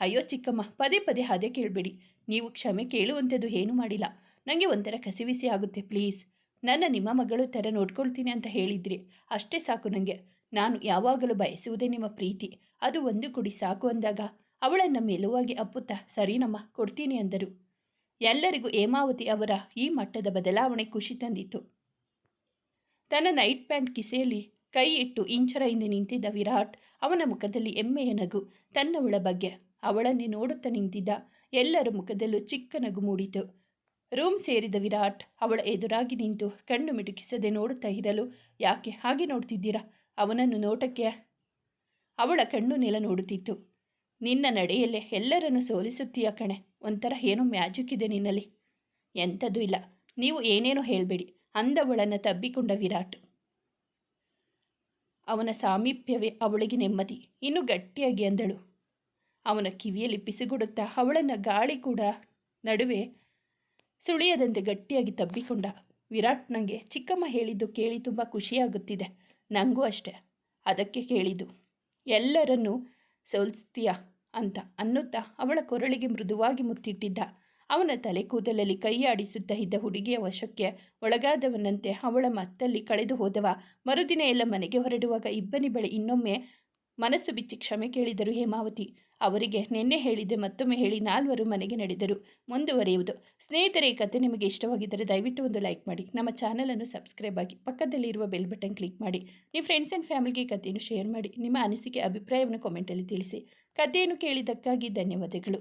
ಅಯ್ಯೋ ಚಿಕ್ಕಮ್ಮ, ಪದೇ ಪದೇ ಅದೇ ಕೇಳಬೇಡಿ. ನೀವು ಕ್ಷಮೆ ಕೇಳುವಂಥದ್ದು ಏನೂ ಮಾಡಿಲ್ಲ. ನನಗೆ ಒಂಥರ ಕಸಿವಿಸಿ ಆಗುತ್ತೆ, ಪ್ಲೀಸ್. ನನ್ನ ನಿಮ್ಮ ಮಗಳು ಥರ ನೋಡ್ಕೊಳ್ತೀನಿ ಅಂತ ಹೇಳಿದ್ರಿ ಅಷ್ಟೇ ಸಾಕು ನನಗೆ ನಾನು ಯಾವಾಗಲೂ ಬಯಸುವುದೇ ನಿಮ್ಮ ಪ್ರೀತಿ. ಅದು ಒಂದು ಕುಡಿ ಸಾಕು ಅಂದಾಗ. ಅವಳನ್ನು ಮೆಲುವಾಗಿ ಅಪ್ಪುತ್ತಾ, ಸರಿನಮ್ಮ, ಕೊಡ್ತೀನಿ ಅಂದರು. ಎಲ್ಲರಿಗೂ ಹೇಮಾವತಿ ಅವರ ಈ ಮಟ್ಟದ ಬದಲಾವಣೆ ಖುಷಿ ತಂದಿತು. ತನ್ನ ನೈಟ್ ಪ್ಯಾಂಟ್ ಕಿಸೆಯಲ್ಲಿ ಕೈ ಇಟ್ಟು ಇಂಚರ ಹಿಂದೆ ನಿಂತಿದ್ದ ವಿರಾಟ್ ಅವನ ಮುಖದಲ್ಲಿ ಹೆಮ್ಮೆಯ ನಗು ತನ್ನವಳ ಬಗ್ಗೆ ಅವಳನ್ನೇ ನೋಡುತ್ತಾ ನಿಂತಿದ್ದ ಎಲ್ಲರ ಮುಖದಲ್ಲೂ ಚಿಕ್ಕ ನಗು ಮೂಡಿತು. ರೂಮ್ ಸೇರಿದ ವಿರಾಟ್ ಅವಳ ಎದುರಾಗಿ ನಿಂತು ಕಣ್ಣು ಮಿಟುಕಿಸದೆ ನೋಡುತ್ತಾ ಇರಲು, ಯಾಕೆ ಹಾಗೆ ನೋಡ್ತಿದ್ದೀರಾ? ಅವನನ್ನು ನೋಟಕ್ಕೆ ಅವಳ ಕಣ್ಣು ನೆಲ ನೋಡುತ್ತಿತ್ತು. ನಿನ್ನ ನಡೆಯಲ್ಲೇ ಎಲ್ಲರನ್ನು ಸೋಲಿಸುತ್ತೀಯ ಕಣೆ. ಒಂಥರ ಏನೋ ಮ್ಯಾಜಿಕ್ ಇದೆ ನಿನ್ನಲ್ಲಿ. ಎಂಥದ್ದು ಇಲ್ಲ. ನೀವು ಏನೇನೋ ಹೇಳಬೇಡಿ. ಅಂದವಳನ್ನು ತಬ್ಬಿಕೊಂಡ ವಿರಾಟ್. ಅವನ ಸಾಮೀಪ್ಯವೇ ಅವಳಿಗೆ ನೆಮ್ಮದಿ. ಇನ್ನೂ ಗಟ್ಟಿಯಾಗಿ ಅಂದಳು. ಅವನ ಕಿವಿಯಲ್ಲಿ ಪಿಸುಗುಡುತ್ತಾ ಅವಳನ್ನು ಗಾಳಿ ಕೂಡ ನಡುವೆ ಸುಳಿಯದಂತೆ ಗಟ್ಟಿಯಾಗಿ ತಬ್ಬಿಕೊಂಡ. ವಿರಾಟ್ ನನಗೆ ಚಿಕ್ಕಮ್ಮ ಹೇಳಿದ್ದು ಕೇಳಿ ತುಂಬ ಖುಷಿಯಾಗುತ್ತಿದೆ. ನನಗೂ ಅಷ್ಟೆ. ಅದಕ್ಕೆ ಕೇಳಿದ್ದು, ಎಲ್ಲರನ್ನೂ ಸೋಲಿಸ್ತೀಯ? ಅಂತ ಅನ್ನುತ್ತಾ ಅವಳ ಕೊರಳಿಗೆ ಮೃದುವಾಗಿ ಮುತ್ತಿಟ್ಟಿದ್ದ. ಅವನ ತಲೆ ಕೂದಲಲ್ಲಿ ಕೈಯಾಡಿಸುತ್ತಾ ಇದ್ದ ಹುಡುಗಿಯ ವಶಕ್ಕೆ ಒಳಗಾದವನಂತೆ ಅವಳ ಮತ್ತಲ್ಲಿ ಕಳೆದು ಹೋದವ. ಮರುದಿನ ಎಲ್ಲ ಮನೆಗೆ ಹೊರಡುವಾಗ ಇಬ್ಬನಿ ಬಳಿ ಇನ್ನೊಮ್ಮೆ ಮನಸ್ಸು ಬಿಚ್ಚಿ ಕ್ಷಮೆ ಕೇಳಿದರು ಹೇಮಾವತಿ. ಅವರಿಗೆ ನಿನ್ನೆ ಹೇಳಿದ್ದೆ, ಮತ್ತೊಮ್ಮೆ ಹೇಳಿ ನಾಲ್ವರು ಮನೆಗೆ ನಡೆದರು. ಮುಂದುವರಿಯುವುದು. ಸ್ನೇಹಿತರೆ, ಈ ಕತೆ ನಿಮಗೆ ಇಷ್ಟವಾಗಿದ್ದರೆ ದಯವಿಟ್ಟು ಒಂದು ಲೈಕ್ ಮಾಡಿ. ನಮ್ಮ ಚಾನಲನ್ನು ಸಬ್ಸ್ಕ್ರೈಬ್ ಆಗಿ ಪಕ್ಕದಲ್ಲಿರುವ ಬೆಲ್ ಬಟನ್ ಕ್ಲಿಕ್ ಮಾಡಿ. ನಿಮ್ಮ ಫ್ರೆಂಡ್ಸ್ ಆ್ಯಂಡ್ ಫ್ಯಾಮಿಲಿಗೆ ಕಥೆಯನ್ನು ಶೇರ್ ಮಾಡಿ. ನಿಮ್ಮ ಅನಿಸಿಕೆ, ಅಭಿಪ್ರಾಯವನ್ನು ಕಾಮೆಂಟಲ್ಲಿ ತಿಳಿಸಿ. ಕಥೆಯನ್ನು ಕೇಳಿದ್ದಕ್ಕಾಗಿ ಧನ್ಯವಾದಗಳು.